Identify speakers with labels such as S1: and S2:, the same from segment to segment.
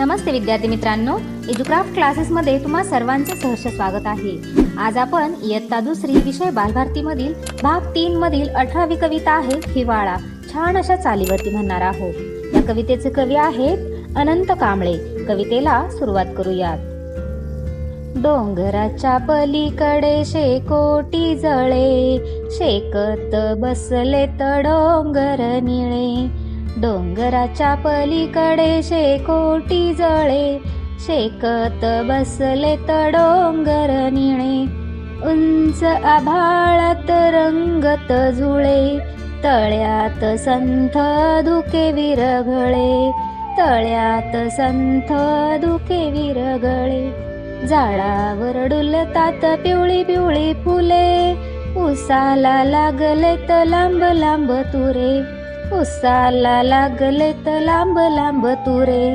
S1: नमस्ते विद्यार्थी मित्रांनो. एज्युक्राफ्ट क्लासेसमध्ये तुम्हा सर्वांचे सहर्ष स्वागत आहे. आज आपण इयत्ता दुसरी विषय बालभारतीमधील भाग तीन मधील अठरावी कविता आहे हिवाळा. छान अशा चालीवरती म्हणणार आहोत. या कवितेचे कवी आहेत अनंत कांबळे. कवितेला सुरुवात करूयात. डोंगराच्या पलीकडे शेकोटी जळे. शेकत बसले तर डोंगर निळे. डोंगराच्या पलीकडे शेकोटी जळे. शेकत बसले तर डोंगर निळे उंच आभाळात रंगत झुळे तळ्यात संथ धुके विरघळे. तळ्यात संथ धुके विरघळे. झाडावर डुलतात पिवळी पिवळी फुले. उसाला लागले तर लांब लांब तुरे. उसाला लागले तर लांब लांब तुरे.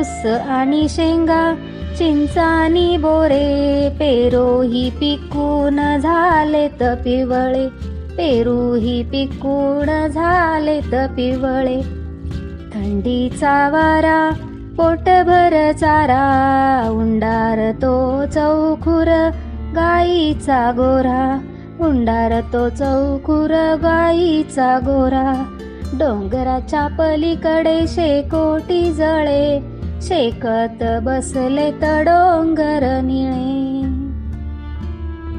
S1: उस आणि शेंगा चिंचानी आणि बोरे. पेरोही पिकून झाले तर पिवळे. पेरू ही पिकून झाले तर पिवळे. थंडीचा वारा पोटभर चारा. उंडार तो चौखुर गाईचा गोरा. उंडार तो चौखुर गाईचा गोरा. डोंगराच्या पलीकडे शेकोटी जळे. शेकत बसले तर डोंगर निळे.